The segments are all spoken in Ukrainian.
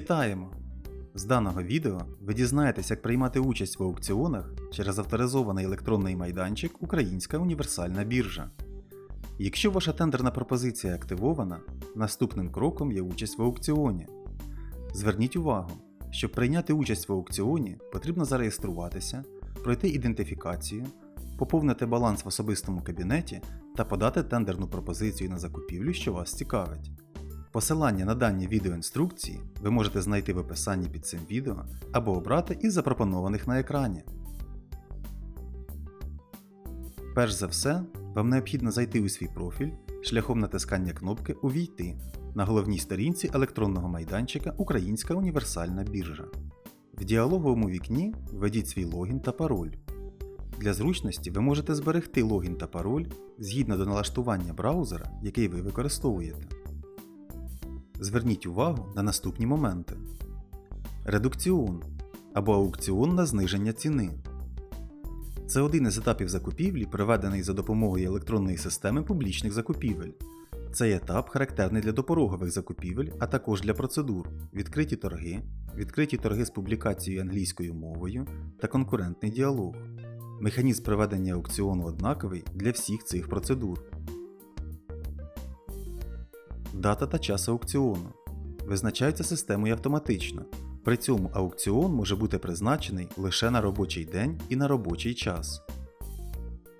Вітаємо! З даного відео ви дізнаєтесь, як приймати участь в аукціонах через авторизований електронний майданчик Українська універсальна біржа. Якщо ваша тендерна пропозиція активована, наступним кроком є участь в аукціоні. Зверніть увагу, щоб прийняти участь в аукціоні, потрібно зареєструватися, пройти ідентифікацію, поповнити баланс в особистому кабінеті та подати тендерну пропозицію на закупівлю, що вас цікавить. Посилання на дані відеоінструкції ви можете знайти в описанні під цим відео або обрати із запропонованих на екрані. Перш за все, вам необхідно зайти у свій профіль шляхом натискання кнопки Увійти на головній сторінці електронного майданчика Українська універсальна біржа. В діалоговому вікні введіть свій логін та пароль. Для зручності ви можете зберегти логін та пароль згідно до налаштування браузера, який ви використовуєте. Зверніть увагу на наступні моменти: редукціон або аукціон на зниження ціни. Це один із етапів закупівлі, проведений за допомогою електронної системи публічних закупівель. Цей етап характерний для допорогових закупівель, а також для процедур, відкриті торги, відкриті торги з публікацією англійською мовою та конкурентний діалог. Механізм проведення аукціону однаковий для всіх цих процедур. Дата та час аукціону визначаються системою автоматично. При цьому аукціон може бути призначений лише на робочий день і на робочий час.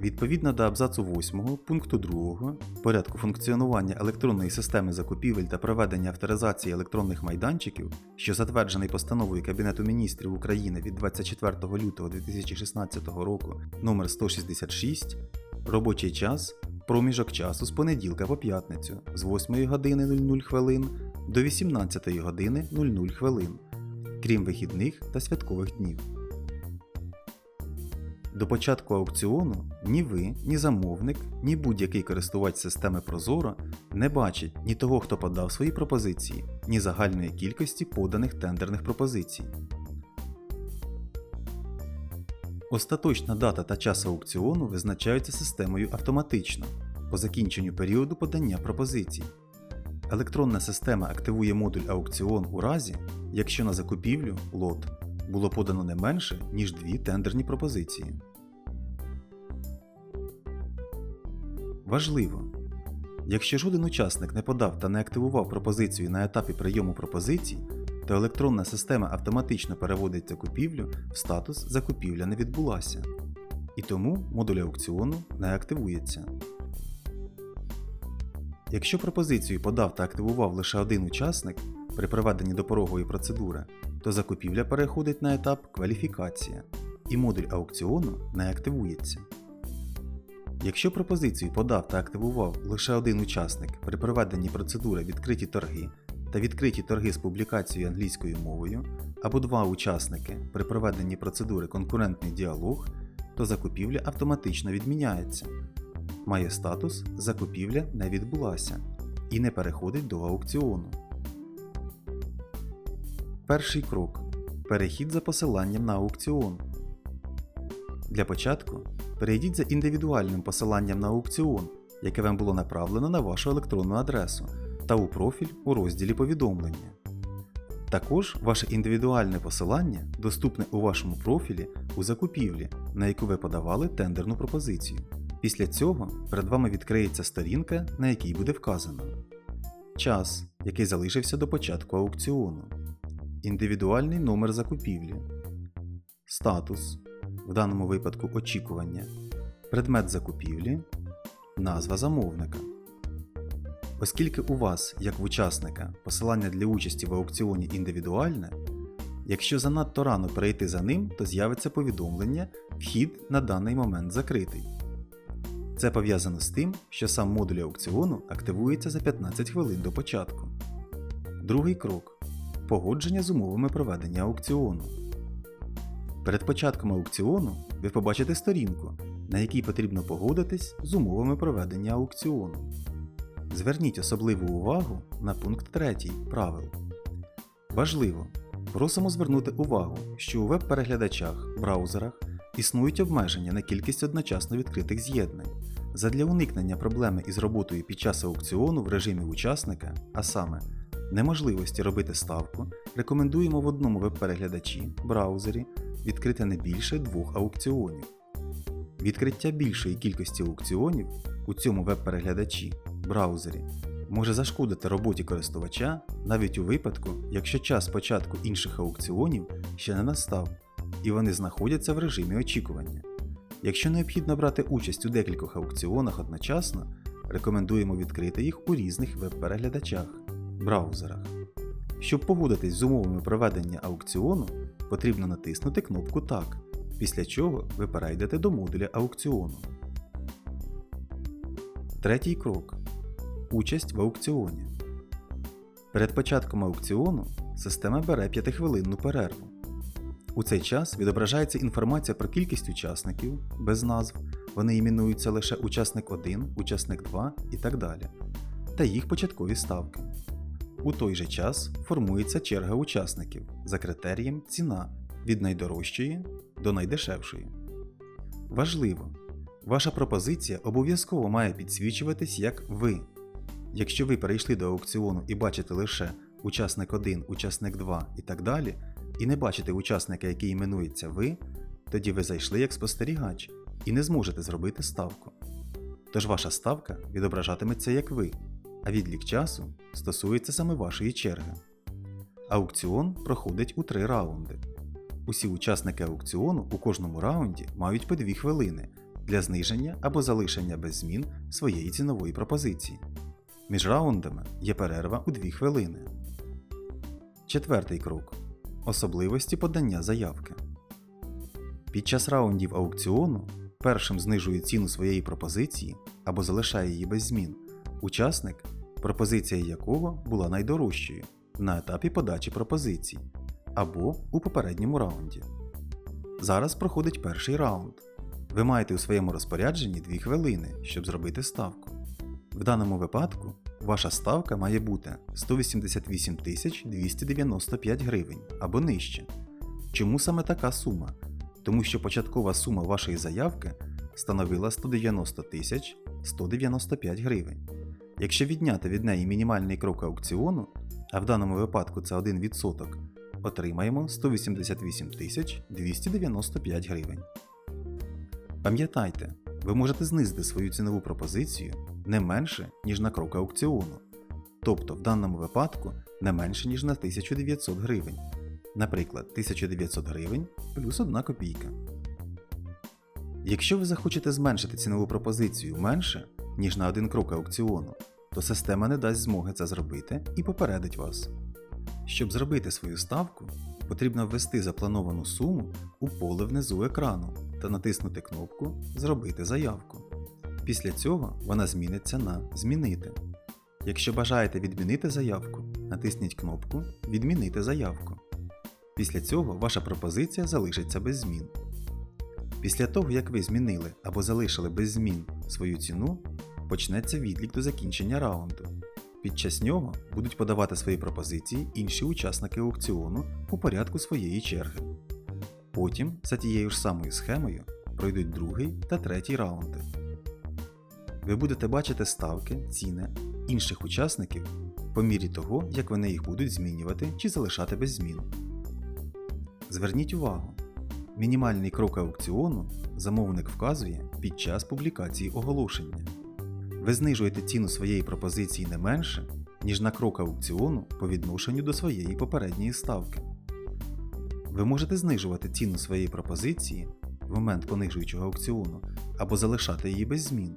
Відповідно до абзацу 8 пункту 2 порядку функціонування електронної системи закупівель та проведення авторизації електронних майданчиків, що затверджений постановою Кабінету міністрів України від 24 лютого 2016 року номер 166 робочий час проміжок часу з понеділка по п'ятницю з 8 години 00 хвилин до 18 години 00 хвилин, крім вихідних та святкових днів. До початку аукціону ні ви, ні замовник, ні будь-який користувач системи Прозоро не бачать ні того, хто подав свої пропозиції, ні загальної кількості поданих тендерних пропозицій. Остаточна дата та час аукціону визначаються системою автоматично по закінченню періоду подання пропозицій. Електронна система активує модуль аукціон у разі, якщо на закупівлю лот було подано не менше, ніж дві тендерні пропозиції. Важливо! Якщо жоден учасник не подав та не активував пропозицію на етапі прийому пропозицій, то електронна система автоматично переводить закупівлю в статус Закупівля не відбулася. І тому модуль аукціону не активується. Якщо пропозицію подав та активував лише один учасник при проведенні допорогової процедури, то закупівля переходить на етап кваліфікація і модуль аукціону не активується. Якщо пропозицію подав та активував лише один учасник при проведенні процедури відкриті торги та відкриті торги з публікацією англійською мовою, або два учасники при проведенні процедури конкурентний діалог, то закупівля автоматично відміняється. Має статус Закупівля не відбулася і не переходить до аукціону. Перший крок. Перехід за посиланням на аукціон. Для початку перейдіть за індивідуальним посиланням на аукціон, яке вам було направлено на вашу електронну адресу та у профіль у розділі Повідомлення. Також ваше індивідуальне посилання доступне у вашому профілі у закупівлі, на яку ви подавали тендерну пропозицію. Після цього перед вами відкриється сторінка, на якій буде вказано час, який залишився до початку аукціону, індивідуальний номер закупівлі, статус, в даному випадку очікування, предмет закупівлі, назва замовника. Оскільки у вас, як в учасника, посилання для участі в аукціоні індивідуальне, якщо занадто рано перейти за ним, то з'явиться повідомлення Вхід на даний момент закритий. Це пов'язано з тим, що сам модуль аукціону активується за 15 хвилин до початку. Другий крок погодження з умовами проведення аукціону. Перед початком аукціону ви побачите сторінку, на якій потрібно погодитись з умовами проведення аукціону. Зверніть особливу увагу на пункт 3 правил. Важливо! Просимо звернути увагу, що у веб-переглядачах, браузерах існують обмеження на кількість одночасно відкритих з'єднань. Задля уникнення проблеми із роботою під час аукціону в режимі учасника, а саме неможливості робити ставку рекомендуємо в одному веб-переглядачі браузері відкрити не більше двох аукціонів. Відкриття більшої кількості аукціонів у цьому веб-переглядачі браузері може зашкодити роботі користувача навіть у випадку, якщо час початку інших аукціонів ще не настав і вони знаходяться в режимі очікування. Якщо необхідно брати участь у декількох аукціонах одночасно, рекомендуємо відкрити їх у різних веб-переглядачах браузерах. Щоб погодитись з умовами проведення аукціону, потрібно натиснути кнопку Так, після чого ви перейдете до модуля аукціону. Третій крок. Участь в аукціоні. Перед початком аукціону система бере 5-хвилинну перерву. У цей час відображається інформація про кількість учасників без назв, вони іменуються лише учасник 1, учасник 2 і так далі, та їх початкові ставки. У той же час формується черга учасників за критерієм ціна від найдорожчої до найдешевшої. Важливо! Ваша пропозиція обов'язково має підсвічуватись як ви. Якщо ви перейшли до аукціону і бачите лише учасник 1, учасник 2 і так далі, і не бачите учасника, який іменується ви, тоді ви зайшли як спостерігач і не зможете зробити ставку. Тож ваша ставка відображатиметься як ви, а відлік часу стосується саме вашої черги. Аукціон проходить у три раунди. Усі учасники аукціону у кожному раунді мають по 2 хвилини для зниження або залишення без змін своєї цінової пропозиції. Між раундами є перерва у 2 хвилини. Четвертий крок. Особливості подання заявки. Під час раундів аукціону першим знижує ціну своєї пропозиції або залишає її без змін учасник, пропозиція якого була найдорожчою на етапі подачі пропозицій або у попередньому раунді. Зараз проходить перший раунд. Ви маєте у своєму розпорядженні 2 хвилини, щоб зробити ставку. В даному випадку ваша ставка має бути 188 295 гривень або нижче. Чому саме така сума? Тому що початкова сума вашої заявки становила 190 195 гривень. Якщо відняти від неї мінімальний крок аукціону, а в даному випадку це 1%, отримаємо 188 295 гривень. Пам'ятайте, ви можете знизити свою цінову пропозицію не менше, ніж на крок аукціону, тобто в даному випадку не менше, ніж на 1900 гривень, наприклад, 1900 гривень плюс 1 копійка. Якщо ви захочете зменшити цінову пропозицію менше, ніж на один крок аукціону, то система не дасть змоги це зробити і попередить вас. Щоб зробити свою ставку, потрібно ввести заплановану суму у поле внизу екрану та натиснути кнопку Зробити заявку. Після цього вона зміниться на Змінити. Якщо бажаєте відмінити заявку, натисніть кнопку Відмінити заявку. Після цього ваша пропозиція залишиться без змін. Після того, як ви змінили або залишили без змін свою ціну, почнеться відлік до закінчення раунду. Під час нього будуть подавати свої пропозиції інші учасники аукціону у порядку своєї черги. Потім, за тією ж самою схемою, пройдуть другий та третій раунди. Ви будете бачити ставки, ціни інших учасників по мірі того, як вони їх будуть змінювати чи залишати без змін. Зверніть увагу, мінімальний крок аукціону замовник вказує під час публікації оголошення. Ви знижуєте ціну своєї пропозиції не менше, ніж на крок аукціону по відношенню до своєї попередньої ставки. Ви можете знижувати ціну своєї пропозиції в момент понижуючого аукціону або залишати її без змін.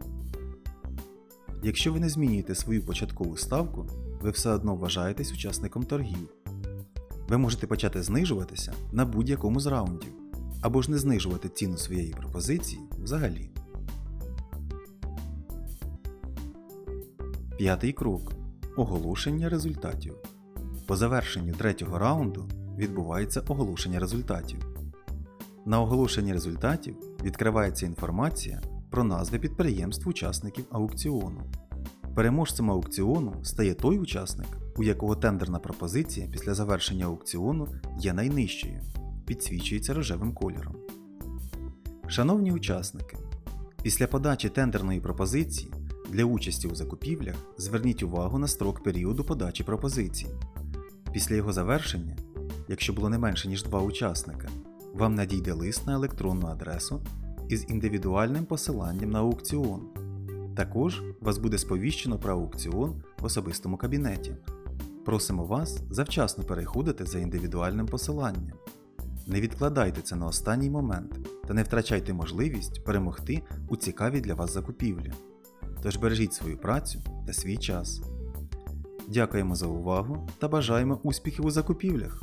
Якщо ви не змінюєте свою початкову ставку, ви все одно вважаєтесь учасником торгів. Ви можете почати знижуватися на будь-якому з раундів, або ж не знижувати ціну своєї пропозиції взагалі. П'ятий крок. Оголошення результатів. По завершенню третього раунду відбувається оголошення результатів. На оголошенні результатів відкривається інформація про назви підприємств-учасників аукціону. Переможцем аукціону стає той учасник, у якого тендерна пропозиція після завершення аукціону є найнижчою, підсвічується рожевим кольором. Шановні учасники, після подачі тендерної пропозиції Для участі у закупівлях зверніть увагу на строк періоду подачі пропозицій. Після його завершення, якщо було не менше ніж два учасника, вам надійде лист на електронну адресу із індивідуальним посиланням на аукціон. Також вас буде сповіщено про аукціон в особистому кабінеті. Просимо вас завчасно переходити за індивідуальним посиланням. Не відкладайте це на останній момент та не втрачайте можливість перемогти у цікавій для вас закупівлі. Тож бережіть свою працю та свій час. Дякуємо за увагу та бажаємо успіхів у закупівлях!